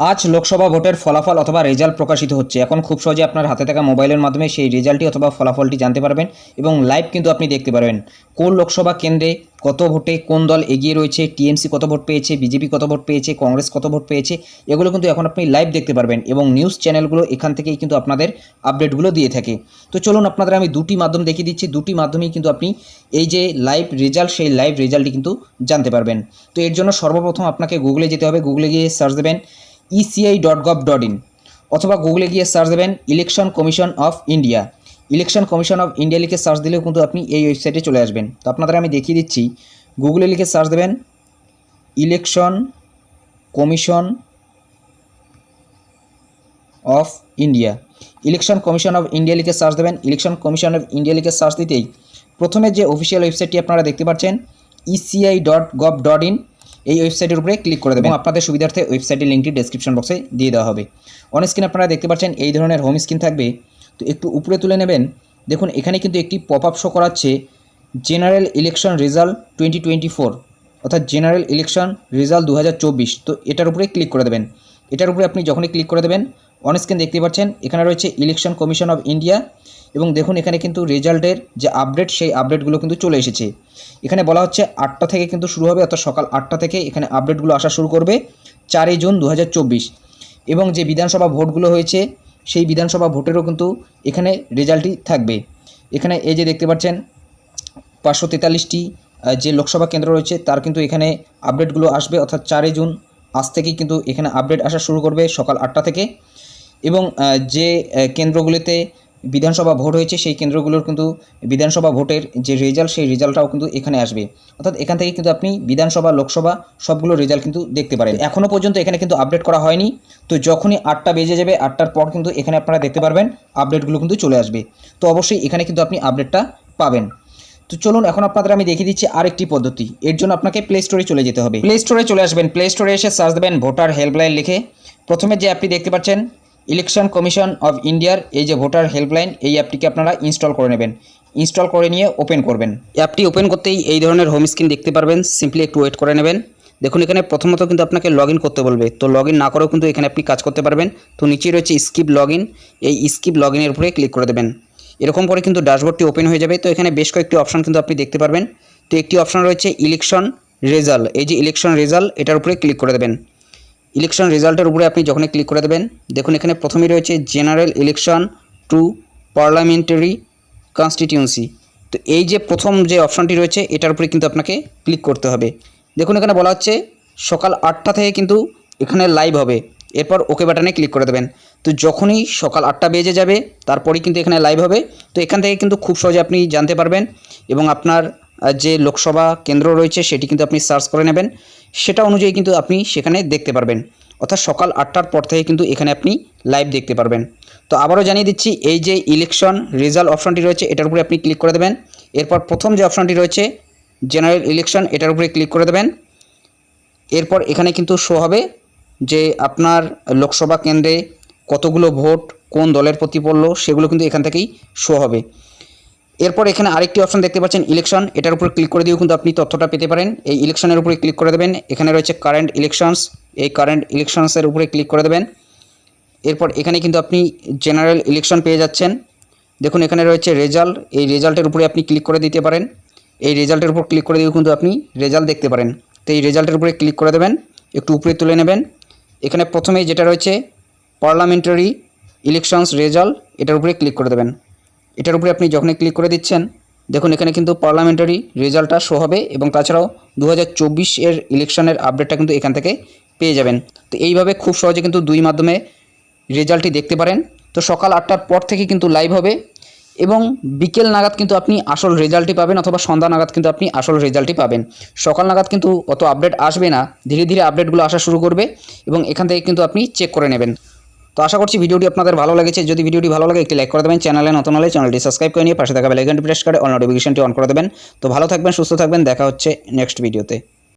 আজ লোকসভা ভোটের ফলাফল অথবা রেজাল্ট প্রকাশিত হচ্ছে। এখন খুব সহজে আপনার হাতে থাকা মোবাইলের মাধ্যমে সেই রেজাল্টটি অথবা ফলাফলটি জানতে পারবেন এবং লাইভ কিন্তু আপনি দেখতে পারবেন। কোন লোকসভা কেন্দ্রে কত ভোটে কোন দল এগিয়ে রয়েছে, টিএমসি কত ভোট পেয়েছে, বিজেপি কত ভোট পেয়েছে, কংগ্রেস কত ভোট পেয়েছে, এগুলো কিন্তু এখন আপনি লাইভ দেখতে পারবেন এবং নিউজ চ্যানেলগুলো এখান থেকেই কিন্তু আপনাদের আপডেটগুলো দিয়ে থাকে। তো চলুন আপনাদের আমি দুটি মাধ্যম দেখিয়ে দিচ্ছি। দুটি মাধ্যমেই কিন্তু আপনি এই যে লাইভ রেজাল্ট, সেই লাইভ রেজাল্টটি কিন্তু জানতে পারবেন। তো এর জন্য সর্বপ্রথম আপনাকে গুগলে যেতে হবে। গুগলে গিয়ে সার্চ দেবেন ECI dot gov dot in অথবা গুগলে গিয়ে সার্চ দেবেন Election Commission of India Election Commission of India লিখে সার্চ দিলেও কিন্তু আপনি এই ওয়েবসাইটে চলে আসবেন। তো আপনাদের আমি দেখিয়ে দিচ্ছি গুগলে লিখে সার্চ দেবেন Election Commission of India Election Commission of India লিখে সার্চ দেবেন ইলেকশন কমিশন অফ ইন্ডিয়া লিখে সার্চ দিতেই প্রথমে যে অফিসিয়াল ওয়েবসাইটটি আপনারা দেখতে পাচ্ছেন ECI dot gov dot in এই ওয়েবসাইটের উপরে ক্লিক করে দেবেন। আপনাদের সুবিধার্থে ওয়েবসাইটের লিঙ্কটি ডেসক্রিপশন বক্সে দিয়ে দেওয়া হবে। অন স্ক্রিন আপনারা দেখতে পাচ্ছেন এই ধরনের হোম স্ক্রিন থাকবে। তো একটু উপরে তুলে নেবেন। দেখুন এখানে কিন্তু একটি পপ আপ শো করাচ্ছে general election result twenty twenty four অর্থাৎ জেনারেল ইলেকশন রেজাল্ট দু হাজার চব্বিশ। তো এটার উপরে ক্লিক করে দেবেন। এটার উপরে আপনি যখনই ক্লিক করে দেবেন অন স্ক্রিন দেখতে পাচ্ছেন, এখানে রয়েছে ইলেকশন কমিশন অফ ইন্ডিয়া এবং দেখুন এখানে কিন্তু রেজাল্টের যে আপডেট সেই আপডেটগুলো কিন্তু চলে এসেছে। এখানে বলা হচ্ছে আটটা থেকে কিন্তু শুরু হবে, অর্থাৎ সকাল আটটা থেকে এখানে আপডেটগুলো আসা শুরু করবে চারই জুন দু হাজার চব্বিশ। এবং যে বিধানসভা ভোটগুলো হয়েছে, সেই বিধানসভা ভোটেরও কিন্তু এখানে রেজাল্টই থাকবে। এখানে এই যে দেখতে পাচ্ছেন, পাঁচশো তেতাল্লিশটি যে লোকসভা কেন্দ্র রয়েছে, তার কিন্তু এখানে আপডেটগুলো আসবে, অর্থাৎ চারই জুন আজ থেকেই কিন্তু এখানে আপডেট আসা শুরু করবে সকাল আটটা থেকে। এবং যে কেন্দ্রগুলিতে বিধানসভা ভোট হয়েছে, সেই কেন্দ্রগুলোর কিন্তু বিধানসভা ভোটের যে রেজাল্ট সেই রেজাল্টটাও কিন্তু এখানে আসবে। অর্থাৎ এখান থেকে কিন্তু আপনি বিধানসভা, লোকসভা সবগুলো রেজাল্ট কিন্তু দেখতে পারেন। এখনও পর্যন্ত এখানে কিন্তু আপডেট করা হয়নি। তো যখনই আটটা বেজে যাবে, আটটার পর কিন্তু এখানে আপনারা দেখতে পারবেন আপডেটগুলো কিন্তু চলে আসবে। তো অবশ্যই এখানে কিন্তু আপনি আপডেটটা পাবেন। তো চলুন, এখন আপনাদের আমি দেখিয়ে দিচ্ছি আরেকটি পদ্ধতি। এর জন্য আপনাকে প্লে স্টোরে চলে যেতে হবে। প্লে স্টোরে চলে আসবেন। প্লে স্টোরে এসে সার্চ দেবেন ভোটার হেল্পলাইন লিখে। প্রথমে যে অ্যাপটি দেখতে পাচ্ছেন ইলেকশন কমিশন অফ ইন্ডিয়ার এই যে ভোটার হেল্পলাইন, এই অ্যাপটিকে আপনারা ইনস্টল করে নেবেন। ইনস্টল করে নিয়ে ওপেন করবেন। অ্যাপটি ওপেন করতেই এই ধরনের হোম স্ক্রিন দেখতে পারবেন। সিম্পলি একটু ওয়েট করে নেবেন। দেখুন, এখানে প্রথমত কিন্তু আপনাকে লগ করতে বলবে। তো লগ না করেও কিন্তু এখানে আপনি কাজ করতে পারবেন। তো নিচে রয়েছে স্কিপ লগ এই স্কিপ লগ ইনের উপরে ক্লিক করে দেবেন। এরকম করে কিন্তু ড্যাশবোর্ডটি ওপেন হয়ে যাবে। তো এখানে বেশ কয়েকটি অপশন কিন্তু আপনি দেখতে পারবেন। তো একটি অপশান রয়েছে ইলেকশন রেজাল্ট। এই যে ইলেকশন রেজাল্ট, এটার উপরে ক্লিক করে দেবেন। ইলেকশন রেজাল্টের উপরে আপনি যখনই ক্লিক করে দেবেন, দেখুন এখানে প্রথমেই রয়েছে general election to parliamentary constituency তো এই যে প্রথম যে অপশনটি রয়েছে, এটার উপরে কিন্তু আপনাকে ক্লিক করতে হবে। দেখুন এখানে বলা হচ্ছে সকাল আটটা থেকে কিন্তু এখানে লাইভ হবে। এরপর ওকে বাটনে ক্লিক করে দেবেন। তো যখনই সকাল আটটা বেজে যাবে, তারপরেই কিন্তু এখানে লাইভ হবে। তো এখান থেকে কিন্তু খুব সহজে আপনি জানতে পারবেন এবং আপনার যে লোকসভা কেন্দ্র রয়েছে সেটি কিন্তু আপনি সার্চ করে নেবেন। সেটা অনুযায়ী কিন্তু আপনি সেখানে দেখতে পারবেন। অর্থাৎ সকাল আটটার পর থেকে কিন্তু এখানে আপনি লাইভ দেখতে পারবেন। তো আবারও জানিয়ে দিচ্ছি, এই যে ইলেকশন রেজাল্ট অপশনটি রয়েছে, এটার উপরে আপনি ক্লিক করে দেবেন। এরপর প্রথম যে অপশনটি রয়েছে জেনারেল ইলেকশন এটার উপরে ক্লিক করে দেবেন। এরপর এখানে কিন্তু শো হবে যে আপনার লোকসভা কেন্দ্রে কতগুলো ভোট, কোন দলের প্রতি পড়ল, সেগুলো কিন্তু এখান থেকেই শো হবে। এরপর এখানে আরেকটি অপশন দেখতে পাচ্ছেন ইলেকশন এটার উপর ক্লিক করে দিয়েও কিন্তু আপনি তথ্যটা পেতে পারেন। এই ইলেকশনের উপরে ক্লিক করে দেবেন। এখানে রয়েছে কারেন্ট ইলেকশনস এই কারেন্ট ইলেকশনসের উপরে ক্লিক করে দেবেন। এরপর এখানে কিন্তু আপনি জেনারেল ইলেকশন পেয়ে যাচ্ছেন। দেখুন, এখানে রয়েছে রেজাল্ট এই রেজাল্টের উপরে আপনি ক্লিক করে দিতে পারেন। এই রেজাল্টের উপর ক্লিক করে দিয়েও কিন্তু আপনি রেজাল্ট দেখতে পারেন। তো এই রেজাল্টের উপরে ক্লিক করে দেবেন। একটু উপরে তুলে নেবেন। এখানে প্রথমেই যেটা রয়েছে পার্লামেন্টারি ইলেকশনস রেজাল্ট এটার উপরে ক্লিক করে দেবেন। এটার উপরে আপনি যখনই ক্লিক করে দিচ্ছেন, দেখুন এখানে কিন্তু পার্লামেন্টারি রেজাল্টটা শো হবে এবং তাছাড়াও দু হাজার চব্বিশ এর ইলেকশনের আপডেটটা কিন্তু এখান থেকে পেয়ে যাবেন। তো এইভাবে খুব সহজে কিন্তু দুই মাধ্যমে রেজাল্টটি দেখতে পারেন। তো সকাল আটটার পর থেকে কিন্তু লাইভ হবে এবং বিকেল নাগাদ কিন্তু আপনি আসল রেজাল্টটি পাবেন অথবা সন্ধ্যা নাগাদ কিন্তু আপনি আসল রেজাল্টটি পাবেন। সকাল নাগাদ কিন্তু অত আপডেট আসবে না, ধীরে ধীরে আপডেটগুলো আসা শুরু করবে এবং এখান থেকে কিন্তু আপনি চেক করে নেবেন। তো আশা করছি ভিডিওটি আপনাদের ভালো লেগেছে। যদি ভিডিওটি ভালো লাগে, একটি লাইক করে দেবেন। চ্যানেলে নতুন হলে চ্যানেলটি সাবস্ক্রাইব করে নিয়ে পাশে থাকা বেলাইকনটি প্রেস করে, অল নোটিফিকেশনটি অন করে দেবেন। তো ভালো থাকবেন, সুস্থ থাকবেন। দেখা হচ্ছে নেক্সট ভিডিওতে